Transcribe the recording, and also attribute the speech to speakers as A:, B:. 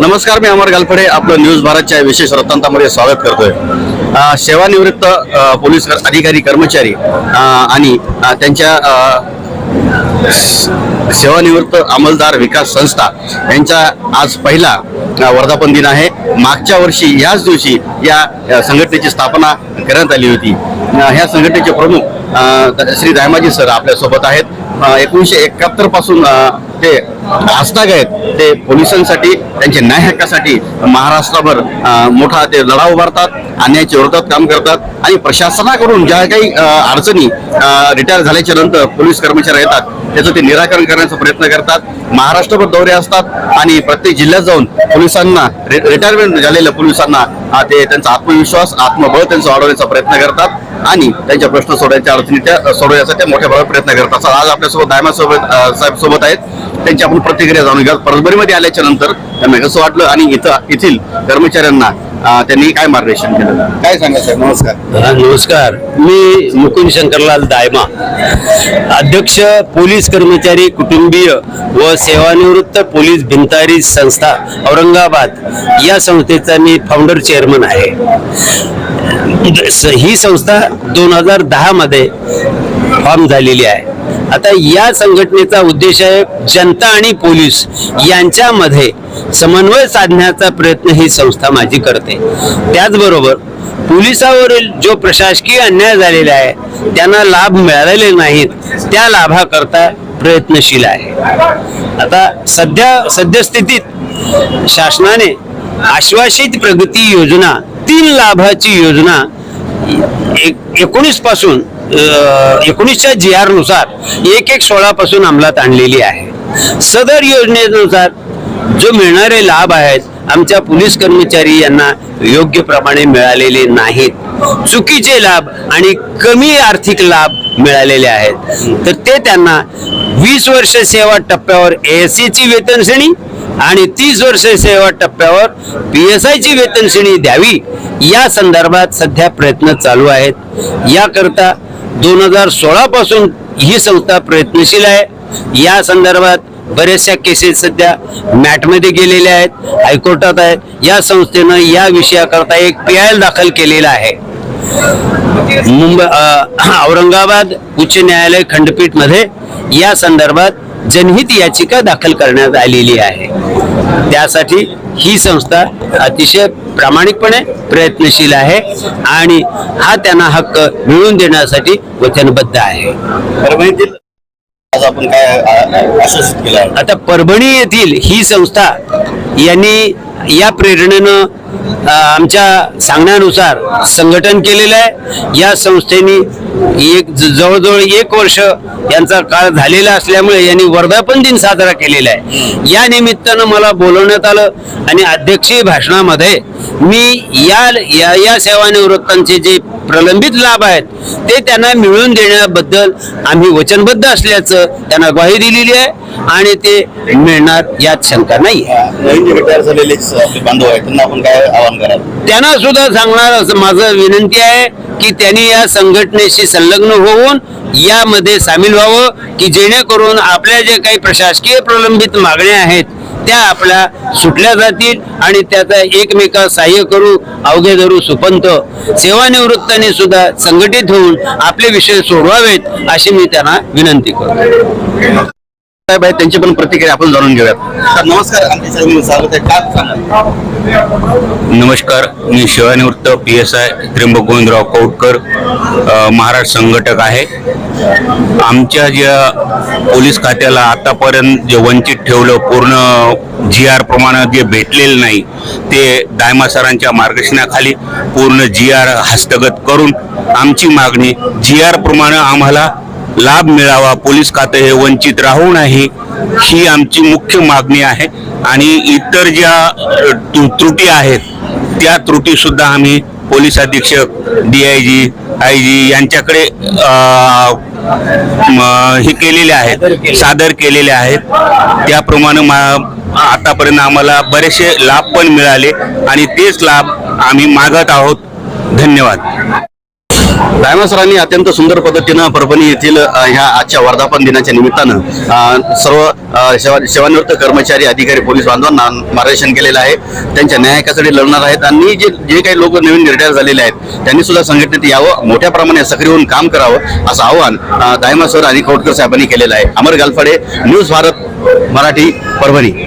A: नमस्कार मी अमर गालफडे. आपलं न्यूज भारतच्या विशेष वृत्तांतामध्ये स्वागत करतोय. सेवानिवृत्त पोलीस अधिकारी कर्मचारी आणि त्यांच्या सेवानिवृत्त अंमलदार विकास संस्था यांचा आज पहिला वर्धापन दिन आहे. मागच्या वर्षी याच दिवशी या संघटनेची स्थापना करण्यात आली होती. ह्या संघटनेचे प्रमुख श्री दायमाजी सर आपल्यासोबत आहेत. एकोणीसशे एकाहत्तरपासून ते आस्थाग आहेत ते पोलिसांसाठी त्यांच्या न्याय हक्कासाठी महाराष्ट्राभर मोठा ते लढा उभारतात अन्यायाच्या विरोधात काम करतात आणि प्रशासनाकडून ज्या काही अडचणी रिटायर झाल्याच्यानंतर पोलीस कर्मचारी येतात त्याचं ते निराकरण करण्याचा प्रयत्न करतात. महाराष्ट्रभर दौरे असतात आणि प्रत्येक जिल्ह्यात जाऊन पोलिसांना रिटायरमेंट झालेल्या पोलिसांना ते त्यांचा आत्मविश्वास आत्मबळ त्यांचा वाढवण्याचा प्रयत्न करतात आणि त्यांच्या प्रश्न सोडवायच्या अडचणी त्या सोडवण्याचा त्या मोठ्या प्रमाणात प्रयत्न करतात. तर आज आपल्यासोबत दायमा सोबत साहेब सोबत आहेत. त्यांची आपण प्रतिक्रिया जाणून घ्या परसबरीमध्ये आल्याच्यानंतर त्यांना कसं वाटलं आणि इथं येथील कर्मचाऱ्यांना त्यांनी काय मार्गदर्शन केलं? काय सांगा साहेब नमस्कार.
B: हा, नमस्कार. मी मुकुंद शंकरलाल दायमा अध्यक्ष पोलीस कर्मचारी कुटुंबीय व सेवानिवृत्त पोलीस भिंतारी संस्था औरंगाबाद या संस्थेचा मी फाउंडर चेअरमन आहे. स- ही संस्था दोन हजार दहा मध्ये फॉर्म झालेली आहे. आता या संघटनेचा उद्देश आहे जनता आणि पोलीस यांच्यामध्ये समन्वय साधण्याचा प्रयत्न ही संस्था माझी करते. त्याचबरोबर पोलिसावरील जो प्रशासकीय अन्याय झालेला आहे त्यांना लाभ मिळालेले नाहीत त्या लाभाकरता प्रयत्नशील आहे. आता सध्या सद्यस्थितीत शासनाने आश्वासित प्रगती योजना तीन लाभाची योजना एक एकोणीसपासून एकोणीसच्या जी आरनुसार एक एक सोळा पासून अंमलात आणलेली आहे. सदर योजनेनुसार जो मिळणारे लाभ आहेत आमच्या पोलीस कर्मचारी यांना योग्य प्रमाणे मिळालेले नाहीत. चुकीचे लाभ आणि कमी आर्थिक लाभ मिळालेले आहेत. तर ते त्यांना वीस वर्ष सेवा टप्प्यावर एस सीची वेतन श्रेणी आणि तीस वर्ष सेवा टप्प्यावर पी एस आयची वेतन श्रेणी द्यावी. या संदर्भात सध्या प्रयत्न चालू आहेत. याकरता दोन हजार सोळा पासून ही संस्था प्रयत्नशील आहे. या संदर्भात बऱ्याचशा केसेस सध्या मॅटमध्ये गेलेल्या आहेत हायकोर्टात आहेत. या संस्थेनं या विषयाकरता एक पी आय एल दाखल केलेला आहे. मुंबई औरंगाबाद उच्च न्यायालय खंडपीठमध्ये या संदर्भात जनहित याचिका दाखल करण्यात आलेली आहे. त्यासाठी ही संस्था अतिशय प्रामाणिकपणे प्रयत्नशील आहे आणि हा त्यांना हक्क मिळवून देण्यासाठी वचनबद्ध आहे.
A: परभणीतील आज आपण काय अ, आश्वासित केलं आहे?
B: आता परभणी येथील ही संस्था यांनी या प्रेरणेनं आमच्या सांगण्यानुसार संघटन केलेलं आहे. या संस्थेने एक ज- जवळजवळ एक वर्ष यांचा काळ झालेला असल्यामुळे यांनी वर्धापन दिन साजरा केलेला आहे. या निमित्तानं मला बोलवण्यात आलं आणि अध्यक्षीय भाषणामध्ये मी या या या सेवानिवृत्तांचे जे प्रलंबित लाभ आहेत ते त्यांना मिळवून देण्याबद्दल आम्ही वचनबद्ध असल्याचं त्यांना ग्वाही दिलेली आहे आणि ते मिळणार यात शंका नाही
A: त्यांना
B: सुद्धा सांगणार असं माझं विनंती आहे. की त्यांनी या संघटनेशी संलग्न होऊन यामध्ये सामील व्हावं की जेणेकरून आपल्या जे काही प्रशासकीय प्रलंबित मागण्या आहेत त्या आपल्या सुटल्या जातील आणि त्याचा एकमेका सहाय्य करू अवघे धरू सुपंत. सेवानिवृत्तांनी सुद्धा संघटित होऊन आपले विषय सोडवावेत अशी मी त्यांना विनंती करतो.
A: साहेब आहेत त्यांची पण प्रतिक्रिया आपण जाणून घेऊयात. नमस्कार
C: नमस्कार मी सेवानिवृत्त P S I Trimbak Govindrao Kautkar Maharashtra संघटक आहे. आमच्या ज्या पोलीस खात्याला आतापर्यंत जे वंचित ठेवलं पूर्ण जी आर प्रमाणे जे भेटलेलं नाही ते दायमा सरांच्या मार्गदर्शनाखाली पूर्ण जी आर हस्तगत करून आमची मागणी जी आर प्रमाणे आम्हाला लाभ मिळावा पोलीस खातं हे वंचित राहू नाही ही आमची मुख्य मागणी आहे. आणि इतर ज्या त्रुटी आहेत त्या त्रुटी सुद्धा आम्ही पोलीस अधीक्षक D I G I G यांच्याकडे हे केलेले आहेत सादर केलेले आहेत. त्याप्रमाणे मा- आतापर्यंत आम्हाला बरेचसे लाभ पण मिळाले आणि तेच लाभ आम्ही मागत आहोत. धन्यवाद.
A: डायमासरांनी अत्यंत सुंदर पद्धतीनं परभणी येथील ह्या आजच्या वर्धापन दिनाच्या निमित्तानं सर्व सेवा सेवानिवृत्त कर्मचारी अधिकारी पोलीस बांधवांना मार्गदर्शन केलेलं आहे. त्यांच्या न्यायकासाठी लढणार आहेत आणि जे जे काही लोक नवीन रिटायर झालेले आहेत त्यांनी सुद्धा संघटनेत यावं मोठ्या प्रमाणात सक्रिय होऊन काम करावं असं आवाहन अ, दायमा सर आणि खोटकर साहेबांनी केलेलं आहे. अमर गालफाडे न्यूज भारत मराठी परभणी.